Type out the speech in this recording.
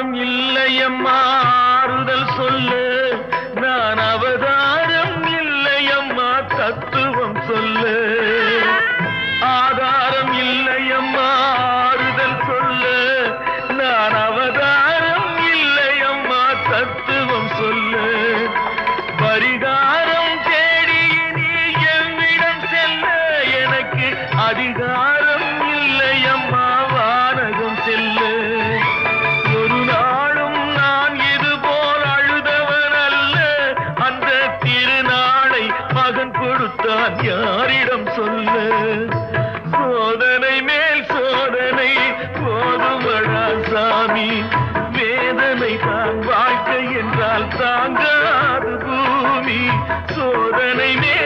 அவதாரம் இல்லையம்மா ஆறுதல் சொல்லு. நான் அவதாரம் இல்லையம்மா தத்துவம் சொல்லு. ஆதாரம் இல்லையம்மா ஆறுதல் சொல்லு. நான் அவதாரம் இல்லையம்மா தத்துவம் சொல்லு. பரிகாரம் தேடி நீ எவ்விடம் செல்ல எனக்கு அதிகாரம் திருநாளை மகன் கொடுத்தான் யாரிடம் சொல்ல? சோதனை மேல் சோதனை போதுமடா சாமி. வேதனை தான் வாழ்க்கை என்றால் தாங்காது பூமி. சோதனை மேல்